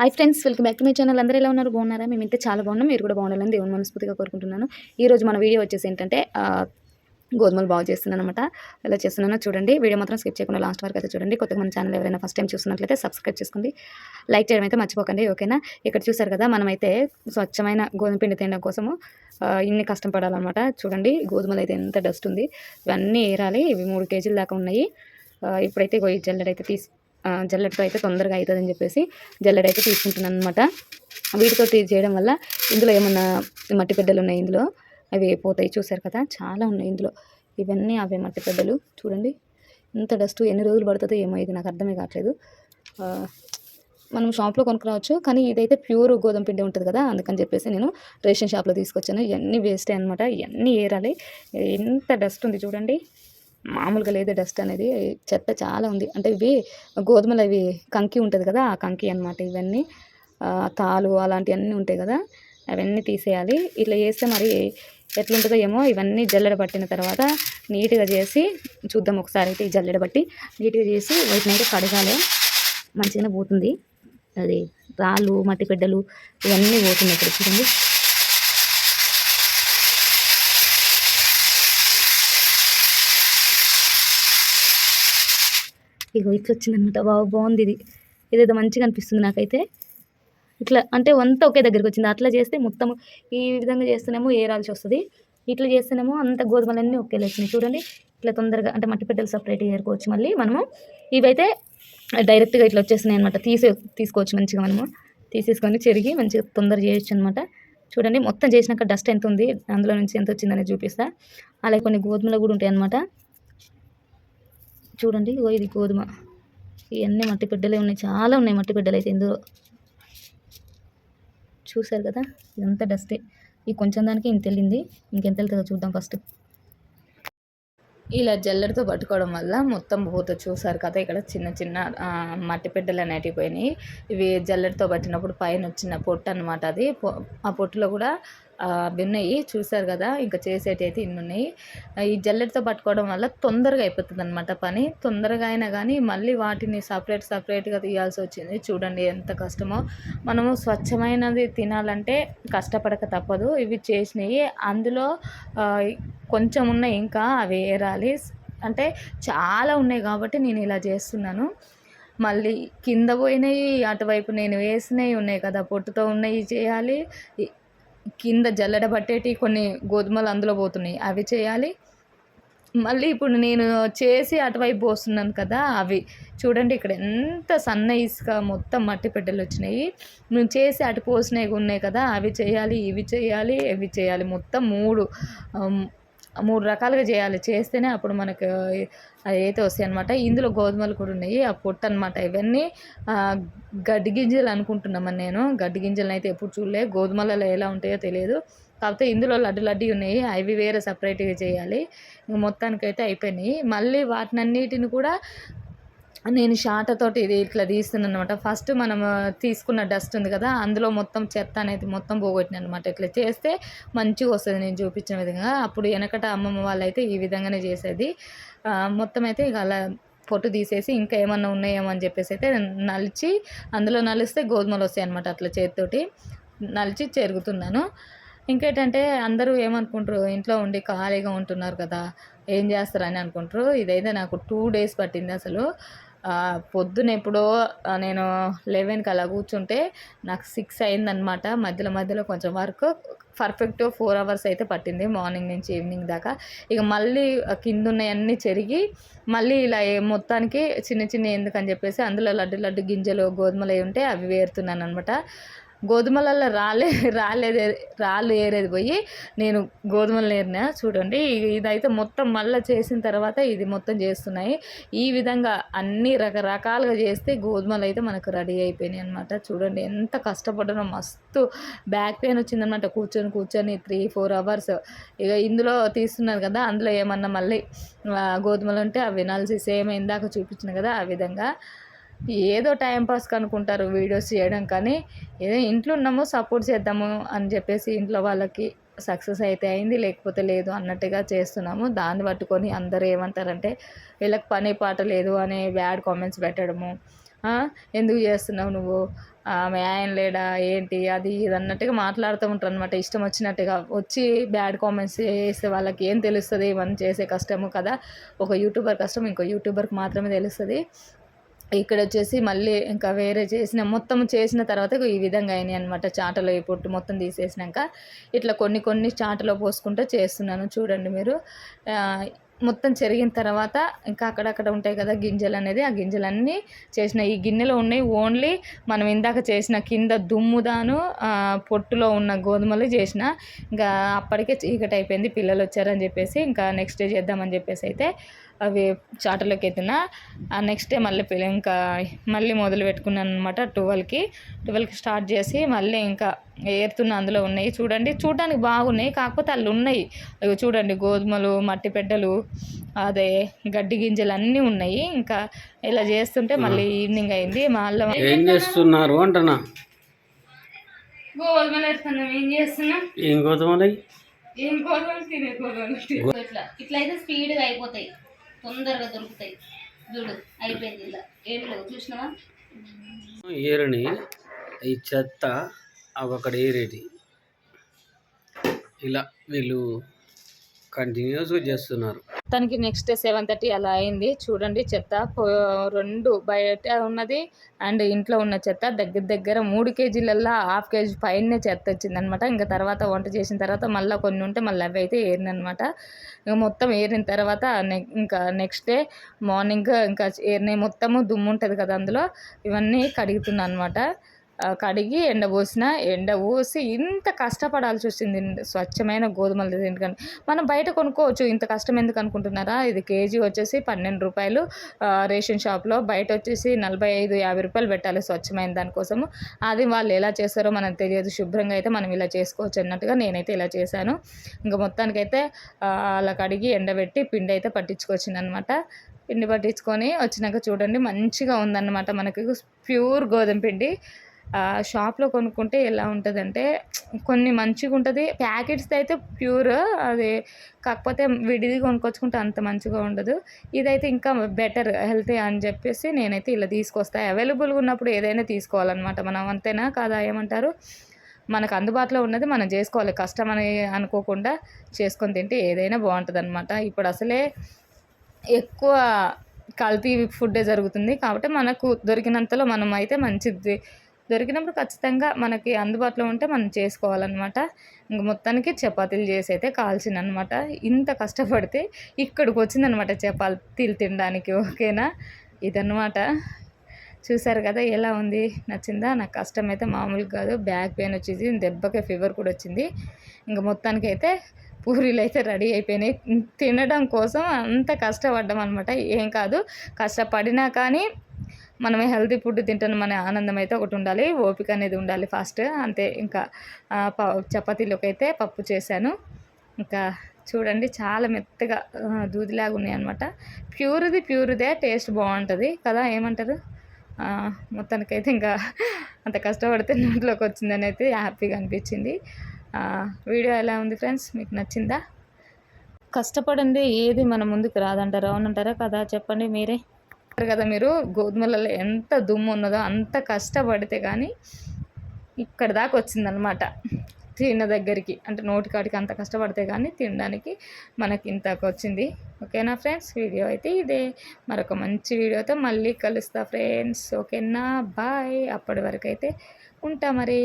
Hi friends welcome back to my channel అందరూ ఎలా ఉన్నారు? బాగున్నారా? మేము ఇంత చాలా బాగున్నాం. మీరు కూడా బాగుండాలని దేవుని మనస్ఫూర్తిగా కోరుకుంటున్నాను. ఈరోజు మన వీడియో వచ్చేసి ఏంటంటే గోధుమలు బాగు చేస్తున్నాను అనమాట ఎలా చేస్తున్నానో చూడండి. వీడియో మాత్రం స్కిప్ చేయకుండా లాస్ట్ వరకు అయితే చూడండి. కొత్తగా మన ఛానల్ ఎవరైనా ఫస్ట్ టైం చూస్తున్నట్లయితే సబ్స్క్రైబ్ చేసుకోండి. లైక్ చేయడం అయితే మర్చిపోకండి ఓకేనా ఇక్కడ చూసారు కదా మనమైతే స్వచ్ఛమైన గోధుమ పిండి తినడం కోసము ఇన్ని కష్టం పడాలన్నమాట. చూడండి గోధుమలు అయితే ఎంత డస్ట్ ఉంది. ఇవన్నీ ఏరాలి. ఇవి మూడు కేజీల దాకా ఉన్నాయి. ఇప్పుడైతే గోయి జల్లెడైతే తీసి జల్లెడతో అయితే తొందరగా అవుతుందని చెప్పేసి జల్లెడైతే తీసుకుంటున్నాను అనమాట వీటితో చేయడం వల్ల ఇందులో ఏమన్నా మట్టి పెద్దలు ఉన్నాయి ఇందులో? అవి పోతాయి చూసారు కదా చాలా ఉన్నాయి ఇందులో. ఇవన్నీ అవే మట్టి పెద్దలు. చూడండి ఇంత డస్ట్ ఎన్ని రోజులు పడుతుందో ఏమో ఇది నాకు అర్థమే కావట్లేదు. మనం షాప్లో కొనుక్కురావచ్చు కానీ ఇదైతే ప్యూర్ గోధుమ పిండి ఉంటుంది కదా అందుకని చెప్పేసి నేను రేషన్ షాప్లో తీసుకొచ్చాను. ఇవన్నీ వేస్టే అనమాట ఇవన్నీ ఏరాలి. ఎంత డస్ట్ ఉంది చూడండి. మామూలుగా లేదు డస్ట్ అనేది. చెత్త చాలా ఉంది. అంటే ఇవి గోధుమలు అవి కంకి ఉంటుంది కదా ఆ కంకి అనమాట ఇవన్నీ. తాలు అలాంటివన్నీ ఉంటాయి కదా అవన్నీ తీసేయాలి. ఇట్లా చేస్తే మరి ఎట్లుంటుందో ఏమో ఇవన్నీ జల్లెడ పట్టిన తర్వాత నీట్గా చేసి చూద్దాం ఒకసారి అయితే ఈ జల్లెడ పట్టి. నీట్గా చేసి వీటిని అయితే కడగాలి. మంచిగానే పోతుంది. అది రాళ్ళు మట్టి బిడ్డలు ఇవన్నీ పోతున్నాయి ఇక్కడ చూడండి. ఇగో ఇట్లా వచ్చిందనమాట. బాగా బాగుంది ఇది. ఇదేదో మంచిగా అనిపిస్తుంది నాకైతే. ఇట్లా అంటే అంతా ఒకే దగ్గరికి వచ్చింది. అట్లా చేస్తే మొత్తం ఈ విధంగా చేస్తేనేమో ఏరాల్సి వస్తుంది. ఇట్లా చేస్తేనేమో అంత గోధుమలన్నీ ఒకేలా వచ్చినాయి. చూడండి ఇట్లా తొందరగా అంటే మట్టి పెట్టెలు సపరేట్గా ఏరుకోవచ్చు మళ్ళీ మనము. ఇవైతే డైరెక్ట్గా ఇట్లా వచ్చేస్తున్నాయి అనమాట తీసే తీసుకోవచ్చు మంచిగా మనము. తీసేసుకొని చెరిగి మంచిగా తొందర చేయొచ్చు అనమాట చూడండి మొత్తం చేసినాక డస్ట్ ఎంత ఉంది అందులో నుంచి ఎంత వచ్చిందనేది చూపిస్తా. అలాగే కొన్ని గోధుమలు కూడా ఉంటాయి అనమాట చూడండి ఇగో ఇది గోధుమ. ఇవన్నీ మట్టి బిడ్డలే ఉన్నాయి చాలా ఉన్నాయి మట్టి బిడ్డలు అయితే ఇందులో. చూశారు కదా ఇదంతా డస్టే ఈ కొంచెం దానికి ఇంత వెళ్ళింది ఇంకెంత వెళ్తుందో చూద్దాం ఫస్ట్ ఇలా జల్లెడతో పట్టుకోవడం వల్ల మొత్తం పోత చూసారు కదా ఇక్కడ చిన్న చిన్న మట్టి బిడ్డలు అనేటివి పోయినాయి ఇవి జల్లెడతో పట్టినప్పుడు పైన వచ్చిన పొట్టు అనమాట అది. ఆ పొట్టులో కూడా అవి ఉన్నాయి చూసారు కదా ఇంకా చేసేటి అయితే ఇన్ని ఉన్నాయి ఈ జల్లెడతో పట్టుకోవడం వల్ల తొందరగా అయిపోతుంది అనమాట పని. తొందరగా అయినా కానీ మళ్ళీ వాటిని సపరేట్ సపరేట్గా తీయాల్సి వచ్చింది చూడండి ఎంత కష్టమో. మనము స్వచ్ఛమైనది తినాలంటే కష్టపడక తప్పదు. ఇవి చేసినవి అందులో కొంచెం ఉన్నాయి ఇంకా అవి ఏరాలి. అంటే చాలా ఉన్నాయి కాబట్టి నేను ఇలా చేస్తున్నాను. మళ్ళీ కింద పోయినవి అటువైపు నేను వేసినవి ఉన్నాయి కదా పొట్టుతో ఉన్నాయి చేయాలి. కింద జల్లెడ పట్టేటి కొన్ని గోధుమలు అందులో పోతున్నాయి. అవి చేయాలి. మళ్ళీ ఇప్పుడు నేను చేసి అటువైపు పోస్తున్నాను కదా అవి. చూడండి ఇక్కడ ఎంత సన్న ఇసుక మొత్తం మట్టి పెట్టెలు వచ్చినాయి. నేను చేసి అటు పోసినవి ఉన్నాయి కదా అవి చేయాలి ఇవి చేయాలి ఇవి చేయాలి. మొత్తం మూడు మూడు రకాలుగా చేయాలి. చేస్తేనే అప్పుడు మనకు అయితే వస్తాయి అనమాట ఇందులో గోధుమలు కూడా ఉన్నాయి. ఆ పొట్టు అనమాట ఇవన్నీ గడ్డి గింజలు అనుకుంటున్నామని నేను. గడ్డి గింజలను అయితే ఎప్పుడు చూడలే. గోధుమలలో ఎలా ఉంటాయో తెలియదు. కాకపోతే ఇందులో లడ్డు లడ్డు ఉన్నాయి. అవి వేరే సపరేట్గా చేయాలి. ఇంక మొత్తానికైతే అయిపోయినాయి. మళ్ళీ వాటినన్నిటిని కూడా నేను షాటతోటి ఇది ఇట్లా తీస్తున్నాను అనమాట ఫస్ట్ మనం తీసుకున్న డస్ట్ ఉంది కదా అందులో మొత్తం చెత్త అనేది మొత్తం పోగొట్టిన అనమాట ఇట్లా చేస్తే మంచిగా వస్తుంది. నేను చూపించిన విధంగా అప్పుడు వెనకట అమ్మమ్మ వాళ్ళైతే ఈ విధంగానే చేసేది. మొత్తం అయితే ఇక అలా పొట్టు తీసేసి ఇంకా ఏమన్నా ఉన్నాయేమో అని చెప్పేసి అయితే నలిచి అందులో నలిస్తే గోధుమలు వస్తాయి అనమాట అట్లా చేతితోటి. నలిచి చెరుగుతున్నాను. ఇంకేంటంటే అందరూ ఏమనుకుంటారు? ఇంట్లో ఉండి ఖాళీగా ఉంటున్నారు కదా ఏం చేస్తారని అనుకుంటారు? ఇదైతే నాకు టూ డేస్ పట్టింది అసలు. పొద్దున ఎప్పుడో నేను లెవెన్కి అలా కూర్చుంటే నాకు సిక్స్ అయిందనమాట మధ్యలో మధ్యలో కొంచెం వర్క్ పర్ఫెక్ట్ ఫోర్ అవర్స్ అయితే పట్టింది మార్నింగ్ నుంచి ఈవినింగ్ దాకా. ఇక మళ్ళీ కింద ఉన్నవన్నీ చెరిగి మళ్ళీ ఇలా మొత్తానికి చిన్న చిన్న ఎందుకని చెప్పేసి అందులో లడ్డు లడ్డు గింజలు గోధుమలు అవి ఉంటే అవి వేరుతున్నాను అనమాట గోధుమలలో రాలే రాలేదే రాళ్ళు ఏరేది పోయి నేను గోధుమలు ఏరినా చూడండి. ఇదైతే మొత్తం మళ్ళీ చేసిన తర్వాత ఇది మొత్తం చేస్తున్నాయి. ఈ విధంగా అన్ని రకరకాలుగా చేస్తే గోధుమలు అయితే మనకు రెడీ అయిపోయినాయి అనమాట చూడండి ఎంత కష్టపడ్డానో మస్తు బ్యాక్ పెయిన్ వచ్చిందనమాట కూర్చొని కూర్చొని త్రీ ఫోర్ అవర్స్. ఇక ఇందులో తీస్తున్నారు కదా అందులో ఏమన్నా మళ్ళీ గోధుమలు ఉంటే అవి నలిసి సేమ్ ఇందాక చూపించిన కదా ఆ విధంగా. ఏదో టైంపాస్ పాస్కి అనుకుంటారు వీడియోస్ చేయడం కానీ ఏదో ఇంట్లో ఉన్నాము సపోర్ట్ చేద్దాము అని చెప్పేసి ఇంట్లో వాళ్ళకి సక్సెస్ అయితే అయింది లేకపోతే లేదు అన్నట్టుగా చేస్తున్నాము. దాన్ని పట్టుకొని అందరూ ఏమంటారంటే వీళ్ళకి పని పాట లేదు అనే బ్యాడ్ కామెంట్స్ పెట్టడము. ఎందుకు చేస్తున్నావు నువ్వు? ఆమె ఆయన లేడా? ఏంటి? అది ఇది అన్నట్టుగా మాట్లాడుతూ ఉంటారు అనమాట ఇష్టం వచ్చినట్టుగా వచ్చి బ్యాడ్ కామెంట్స్ చేస్తే వాళ్ళకి ఏం తెలుస్తుంది? మనం చేసే కష్టము కదా. ఒక యూట్యూబర్ కష్టం ఇంకో యూట్యూబర్కి మాత్రమే తెలుస్తుంది. ఇక్కడ వచ్చేసి మళ్ళీ ఇంకా వేరే చేసిన మొత్తం చేసిన తర్వాత ఈ విధంగా అయినాయి అనమాట చాటలో ఈ పొట్టు మొత్తం తీసేసినాక. ఇట్లా కొన్ని కొన్ని చాటలో పోసుకుంటూ చేస్తున్నాను చూడండి మీరు. మొత్తం చెరిగిన తర్వాత ఇంకా అక్కడక్కడ ఉంటాయి కదా గింజలు అనేది ఆ గింజలన్నీ చేసిన ఈ గిన్నెలో ఉన్నాయి. ఓన్లీ మనం ఇందాక చేసిన కింద దుమ్ముదాను పొట్టులో ఉన్న గోధుమలు చేసిన. ఇంకా అప్పటికే చీకటి అయిపోయింది పిల్లలు వచ్చారని చెప్పేసి ఇంకా నెక్స్ట్ డే చేద్దామని చెప్పేసి అయితే అవి చాటలోకి ఎత్తిన ఆ నెక్స్ట్ డే మళ్ళీ పిల్ల ఇంకా మళ్ళీ మొదలు పెట్టుకున్నాను అనమాట ట్వెల్వ్కి ట్వెల్వ్కి స్టార్ట్ చేసి మళ్ళీ ఇంకా ఏరుతున్న అందులో ఉన్నాయి. చూడండి చూడడానికి బాగున్నాయి. కాకపోతే అల్లు ఉన్నాయి. అవి చూడండి గోధుమలు మట్టి పెడ్డలు అదే గడ్డి గింజలు అన్నీ ఉన్నాయి. ఇంకా ఇలా చేస్తుంటే మళ్ళీ ఈవినింగ్ అయింది. మళ్ళీ ఏం చేస్తున్నారు అంటున్నా? గోధుమలు వేస్తున్నాం. ఏం చేస్తున్నాం? ఏం గోధుమలై? ఏం గోధుమలు? తినే గోధుమలు. ఇట్లా ఇట్లా అయితే స్పీడ్గా అయిపోతాయి. తొందరగా దొరుకుతాయి. చూడు అయిపోయింది ఇలా. ఏం లేవు చూసినావా? ఏరని ఈ చెత్త అవి ఏరేటి ఇలా వీళ్ళు కంటిన్యూస్గా చేస్తున్నారు. తనకి నెక్స్ట్ డే సెవెన్ థర్టీ అలా అయింది. చూడండి చెత్త. రెండు బయట ఉన్నది అండ్ ఇంట్లో ఉన్న చెత్త. దగ్గర దగ్గర మూడు కేజీలల్లో హాఫ్ కేజీ పైన చెత్త వచ్చిందనమాట. ఇంకా తర్వాత వంట చేసిన తర్వాత మళ్ళీ కొన్ని ఉంటే మళ్ళీ అవి అయితే ఏరినమాట ఇంకా మొత్తం ఏరిన తర్వాత ఇంకా నెక్స్ట్ డే మార్నింగ్ ఇంకా ఏరిన మొత్తము దుమ్ము ఉంటుంది కదా అందులో. ఇవన్నీ కడుగుతున్నాను అనమాట. కడిగి ఎండబోసిన ఎండబోసి ఎండ ఇంత కష్టపడాల్సి వచ్చింది. స్వచ్ఛమైన గోధుమలు తినడానికి మనం బయట కొనుక్కోవచ్చు. ఇంత కష్టం ఎందుకు అనుకుంటున్నారా? ఇది కేజీ వచ్చేసి పన్నెండు రూపాయలు. రేషన్ షాప్లో బయట వచ్చేసి నలభై ఐదు యాభై రూపాయలు పెట్టాలి స్వచ్ఛమైన దానికోసము. అది వాళ్ళు ఎలా చేస్తారో మనకు తెలియదు. శుభ్రంగా అయితే మనం ఇలా చేసుకోవచ్చు అన్నట్టుగా నేనైతే ఇలా చేశాను. ఇంకా మొత్తానికైతే అలా కడిగి ఎండబెట్టి పిండి అయితే పట్టించుకొచ్చింది అనమాట పిండి పట్టించుకొని వచ్చినాక చూడండి మంచిగా ఉందన్నమాట మనకి. ప్యూర్ గోధుమ పిండి. షాప్లో కొనుక్కుంటే ఎలా ఉంటుందంటే కొన్ని మంచిగా ఉంటుంది ప్యాకెట్స్ అయితే ప్యూర్ అది కాకపోతే విడిది కొనుక్కొచ్చుకుంటే అంత మంచిగా ఉండదు. ఇదైతే ఇంకా బెటర్ హెల్తీ అని చెప్పేసి నేనైతే ఇలా తీసుకొస్తా. అవైలబుల్గా ఉన్నప్పుడు ఏదైనా తీసుకోవాలన్నమాట. మనం అంతేనా కాదా ఏమంటారు? మనకు అందుబాటులో ఉన్నది మనం చేసుకోవాలి. కష్టం అని అనుకోకుండా చేసుకొని తింటే ఏదైనా బాగుంటుంది అనమాట ఇప్పుడు అసలే ఎక్కువ కల్తీ ఫుడ్డే జరుగుతుంది. కాబట్టి మనకు దొరికినంతలో మనం అయితే మంచిది దొరికినప్పుడు ఖచ్చితంగా మనకి అందుబాటులో ఉంటే మనం చేసుకోవాలన్నమాట. ఇంక మొత్తానికి చపాతీలు చేసి అయితే కాల్చిందనమాట ఇంత కష్టపడితే ఇక్కడికి వచ్చిందనమాట చపాతీలు తినడానికి ఓకేనా? ఇదన్నమాట. చూసారు కదా ఎలా ఉంది? నచ్చిందా? నాకు కష్టం అయితే మామూలుగా కాదు. బ్యాక్ పెయిన్ వచ్చేసి దెబ్బకే ఫీవర్ కూడా వచ్చింది. ఇంకా మొత్తానికి అయితే పూరీలు అయితే రెడీ అయిపోయినాయి. తినడం కోసం అంత కష్టపడ్డాం అనమాట ఏం కాదు. కష్టపడినా కానీ మనం హెల్తీ ఫుడ్ తింటున్నాం అనే ఆనందం అయితే ఒకటి ఉండాలి ఓపిక అనేది ఉండాలి ఫాస్ట్. అంతే ఇంకా ప- చపాతీలోకి అయితే పప్పు చేశాను. ఇంకా చూడండి చాలా మెత్తగా దూదిలాగా ఉన్నాయి అనమాట ప్యూర్ది ప్యూర్దే టేస్ట్ బాగుంటుంది. కదా ఏమంటారు? మొత్తానికైతే ఇంకా అంత కష్టపడితే నోట్లోకి వచ్చిందని అయితే హ్యాపీగా అనిపించింది. వీడియో ఎలా ఉంది ఫ్రెండ్స్? మీకు నచ్చిందా? కష్టపడింది ఏది మన ముందుకు రాదంటారా అవునంటారా? కదా చెప్పండి మీరే. కదా మీరు గోధుమలలో ఎంత దుమ్ము ఉన్నదో అంత కష్టపడితే కానీ ఇక్కడ దాకా వచ్చిందనమాట తిన్న దగ్గరికి అంటే నోటికాడికి అంత కష్టపడితే కానీ తినడానికి మనకి ఇంతకు వచ్చింది. ఓకేనా ఫ్రెండ్స్? వీడియో అయితే ఇదే. మరొక మంచి వీడియోతో మళ్ళీ కలుస్తా ఫ్రెండ్స్. ఓకేనా? బాయ్. అప్పటి వరకు అయితే ఉంటా మరి.